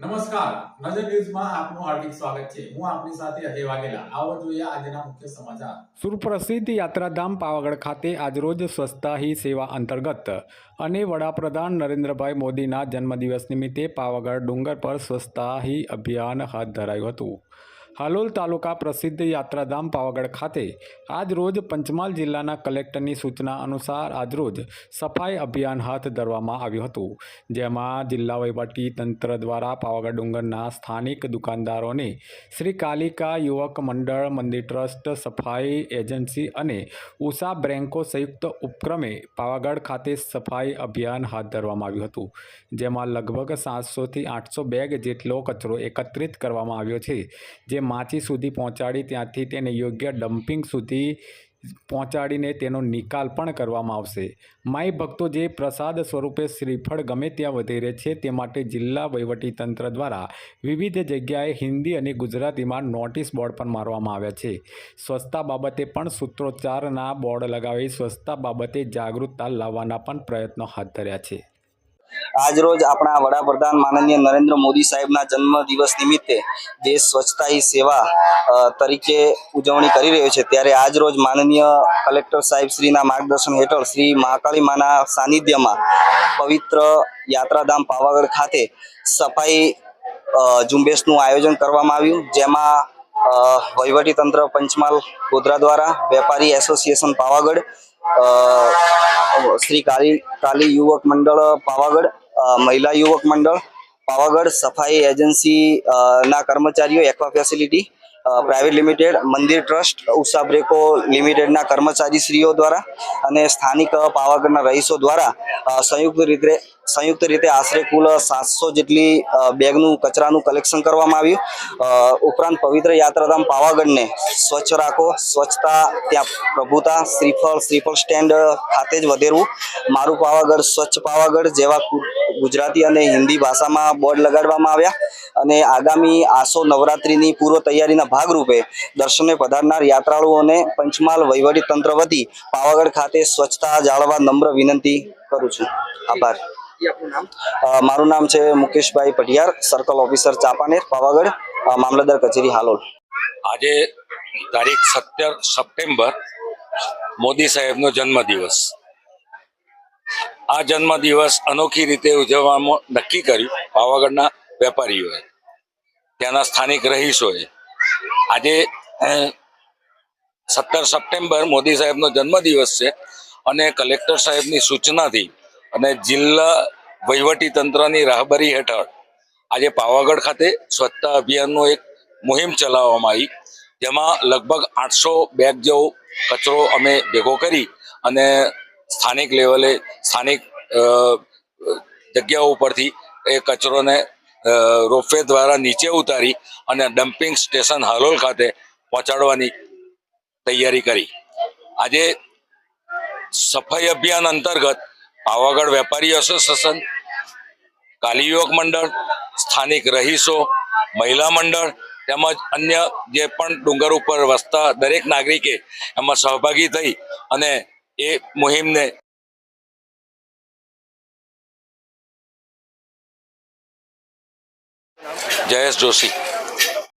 નમસ્કાર. નજર ન્યૂઝમાં આપનું હાર્દિક સ્વાગત છે. હું આપની સાથે અજય વાઘેલા. આવો જોઈએ આજના મુખ્ય સમાચાર. સુપ્રસિદ્ધ યાત્રાધામ પાવાગઢ ખાતે આજરોજ સ્વચ્છતા હી સેવા અંતર્ગત અને વડાપ્રધાન નરેન્દ્રભાઈ મોદીના જન્મદિવસ નિમિત્તે પાવાગઢ ડુંગર પર સ્વચ્છતા હી અભિયાન હાથ ધરાયું હતું. હાલોલ તાલુકા પ્રસિદ્ધ યાત્રાધામ પાવાગઢ ખાતે આજરોજ પંચમહાલ જિલ્લાના કલેક્ટરની સૂચના અનુસાર આજરોજ સફાઈ અભિયાન હાથ ધરવામાં આવ્યું હતું. જેમાં જિલ્લા વહીવટી તંત્ર દ્વારા પાવાગઢ ડુંગરના સ્થાનિક દુકાનદારોને શ્રી કાલિકા યુવક મંડળ, મંદિર ટ્રસ્ટ, સફાઈ એજન્સી અને ઉષા બ્રેન્કો સંયુક્ત ઉપક્રમે પાવાગઢ ખાતે સફાઈ અભિયાન હાથ ધરવામાં આવ્યું હતું. જેમાં લગભગ સાતસોથી આઠસો બેગ જેટલો કચરો એકત્રિત કરવામાં આવ્યો છે જે માચી સુધી પહોંચાડી ત્યાંથી તેને યોગ્ય ડમ્પિંગ સુધી પહોંચાડીને તેનો નિકાલ પણ કરવામાં આવશે. માઈ ભક્તો જે પ્રસાદ સ્વરૂપે શ્રીફળ ગમે ત્યાં વધી રહે છે તે માટે જિલ્લા વહીવટી તંત્ર દ્વારા વિવિધ જગ્યાએ હિન્દી અને ગુજરાતીમાં નોટિસ બોર્ડ પણ મારવામાં આવ્યા છે. સ્વચ્છતા બાબતે પણ સૂત્રોચ્ચારના બોર્ડ લગાવી સ્વચ્છતા બાબતે જાગૃતતા લાવવાના પણ પ્રયત્નો હાથ ધર્યા છે. આજરોજ આપણા વડાપ્રધાન માનનીય નરેન્દ્ર મોદી સાહેબના જન્મ દિવસ નિમિત્તે જે સ્વચ્છતા સેવા તરીકે ઉજવણી કરી રહ્યો છે ત્યારે આજરોજ માનનીય કલેક્ટર સાહેબ શ્રીના માર્ગદર્શન હેઠળ શ્રી મહાકાળી માના સાનિધ્યમાં પવિત્ર યાત્રાધામ પાવાગઢ ખાતે સફાઈ ઝુંબેશનું આયોજન કરવામાં આવ્યું જેમાં અ, વહીવટી તંત્ર પંચમહાલ ગોધરા દ્વારા વેપારી એસોસિએશન પાવાગઢ શ્રી કાલી કાલી યુવક મંડળ, પાવાગઢ મહિલા યુવક મંડળ, પાવાગઢ સફાઈ એજન્સી ના કર્મચારીઓ, એક્વા ફેસિલિટી પ્રાઇવેટ લિમિટેડ, મંદિર ટ્રસ્ટ, ઉષા બ્રેકો લિમિટેડના કર્મચારીશ્રીઓ દ્વારા અને સ્થાનિક પાવાગઢના રહીશો દ્વારા સંયુક્ત રીતે સંયુક્ત રીતે આશરે કુલ સાતસો જેટલી બેગનું, કચરાનું કલેક્શન કરવામાં આવ્યું. ઉપરાંત પવિત્ર યાત્રાધામ પાવાગઢને સ્વચ્છ રાખો, સ્વચ્છતા, ત્યાં પ્રભુતા, શ્રીફળ શ્રીફળ સ્ટેન્ડ ખાતે જ વધેરવું. મારું પાવાગઢ, સ્વચ્છ પાવાગઢ જેવા ગુજરાતી અને હિન્દી ભાષામાં બોર્ડ લગાડવામાં આવ્યા અને આગામી આસો નવરાત્રિની પૂર્વ તૈયારીના ભાગરૂપે દર્શને પધારનાર યાત્રાળુઓને પંચમહાલ વહીવટી તંત્ર વતી પાવાગઢ ખાતે સ્વચ્છતા જાળવવા નમ્ર વિનંતી કરું છું. આભાર. મારું નામ છે મુકેશભાઈ પટિયાર સર્કલ ઓફિસર ચાપાનેર પાવાગઢ મામલતદાર કચેરી હાલોલ. આજે તારીખ સત્તર સપ્ટેમ્બર મોદી સાહેબનો જન્મદિવસ. આ જન્મદિવસ અનોખી રીતે ઉજવવામાં નક્કી કર્યું. પાવાગઢના વેપારીઓએ, ત્યાંના સ્થાનિક રહીશોએ. આજે સત્તર સપ્ટેમ્બર મોદી સાહેબનો જન્મદિવસ છે અને કલેક્ટર સાહેબની સૂચનાથી અને જિલ્લા વહીવટી તંત્રની રાહબરી હેઠળ આજે પાવાગઢ ખાતે સ્વચ્છતા અભિયાનનો એક મુહિમ ચલાવવામાં આવી. જેમાં લગભગ આઠસો બેગ જેવો કચરો અમે ભેગો કરી અને સ્થાનિક લેવલે સ્થાનિક જગ્યાઓ ઉપરથી એ કચરોને રોપવે દ્વારા નીચે ઉતારી અને ડમ્પિંગ સ્ટેશન હાલોલ ખાતે પહોંચાડવાની તૈયારી કરી. આજે સફાઈ અભિયાન અંતર્ગત પાવાગઢ વેપારી એસોસિએશન, કાલીયુવક મંડળ, સ્થાનિક રહીશો, મહિલા મંડળ તેમજ અન્ય જે પણ ડુંગર ઉપર વસતા દરેક નાગરિકે એમાં સહભાગી થઈ અને એ મુહિમને જયેશ જોશી.